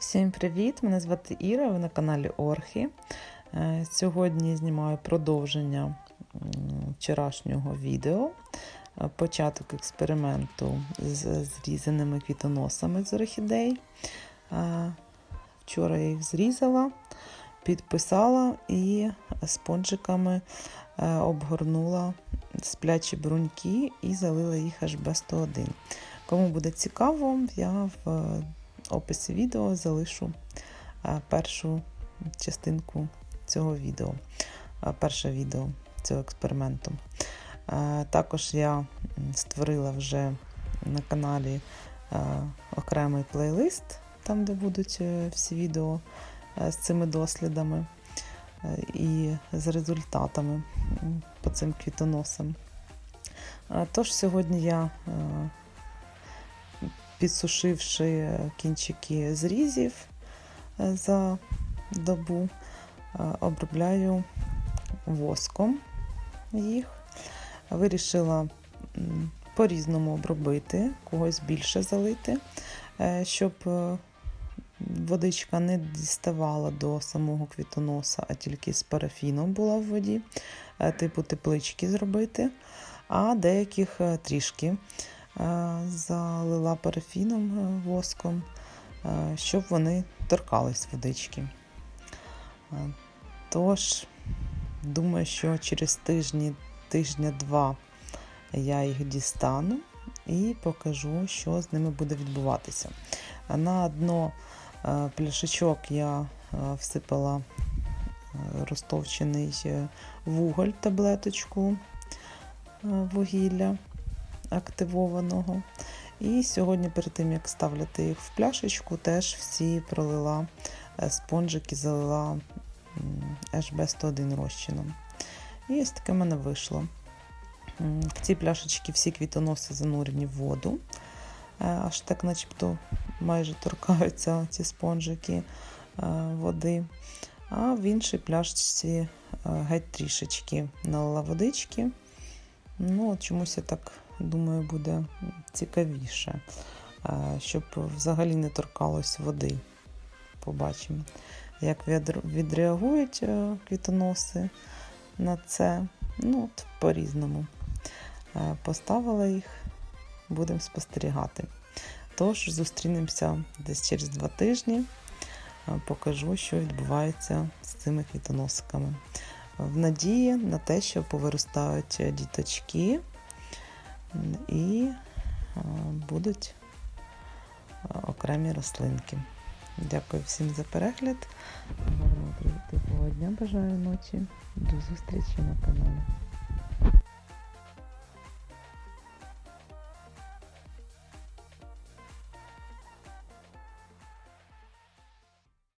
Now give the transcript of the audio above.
Всім привіт! Мене звати Іра, ви на каналі Орхі. Е, Сьогодні знімаю продовження вчорашнього відео. Е, Початок експерименту з зрізаними квітоносами з орхідей. Е, Вчора я їх зрізала, підписала і спонжиками обгорнула сплячі бруньки і залила їх аж без 101. Кому буде цікаво, я в описі відео залишу першу частинку цього відео, перше відео цього експерименту. Також я створила вже на каналі окремий плейлист, там, де будуть е, всі відео е, з цими дослідами е, і з результатами по цим квітоносам. Тож сьогодні я підсушивши кінчики зрізів е, за добу, е, обробляю воском їх. Вирішила по-різному обробити, когось більше залити, е, щоб водичка не діставала до самого квітоноса, а тільки з парафіном була в воді, типу теплички зробити, а деяких трішки залила парафіном е, воском, е, щоб вони торкались водички. Е, Тож, думаю, що через тижні, тижня-два я їх дістану і покажу, що з ними буде відбуватися. На дно е, пляшечок я е, всипала е, розтовчений е, вуголь, таблеточку е, вугілля активованого. І сьогодні, перед тим як ставляти їх в пляшечку, теж всі пролила е, спонжики, залила HB101 розчином. І ось таке в мене вийшло. В ці пляшечки всі квітоноси занурені в воду. Е, Аж так, начебто, майже торкаються ці спонжики е, води. А в іншій пляшечці геть трішечки налила водички. Ну, чомусь я так думаю, буде цікавіше, е, щоб взагалі не торкалось води. Побачимо, як відреагують е, квітоноси на це. Ну, от по-різному. Е, Поставила їх, будемо спостерігати. Тож зустрінемося десь через два тижні. Покажу, що відбувається з цими квітоносиками. В надії на те, що повиростають діточки і е, будуть е, окремі рослинки. Дякую всім за перегляд. Гарного тихого дня бажаю ночі. До зустрічі на каналі.